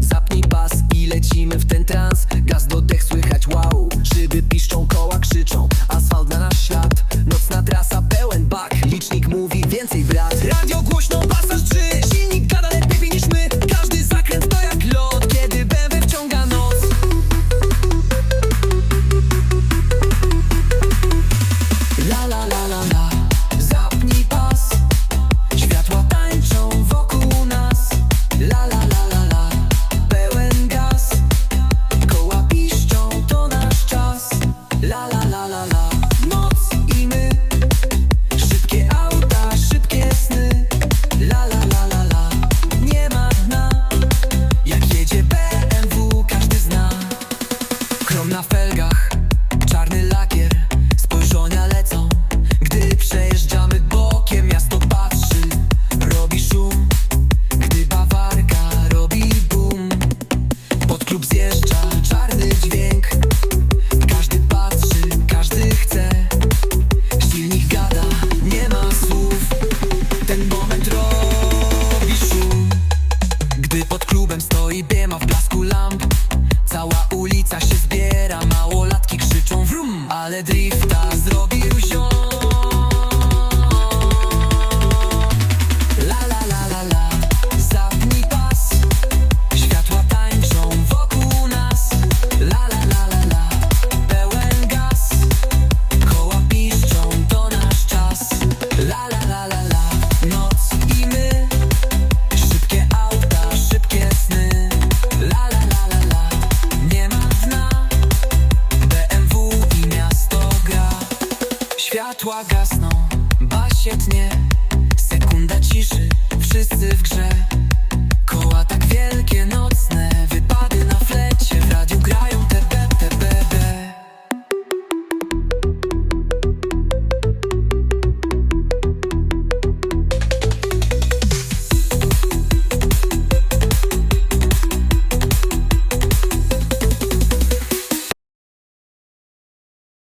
Zapnij pas i lecimy w ten trans. Gaz do słychać Na felgach, czarny lakier Spojrzenia lecą, gdy przejeżdżamy bokiem Miasto patrzy, robi szum. Gdy bawarka robi boom Pod klub zjeżdża czarny dźwięk. Każdy patrzy, każdy chce. Silnik gada, nie ma słów. Ten moment robi szum. Gdy pod klubem stoi biema w blasku lamp. Cała ulica się zbiera Ale drifta Światła gasną, basie tnie, sekunda ciszy.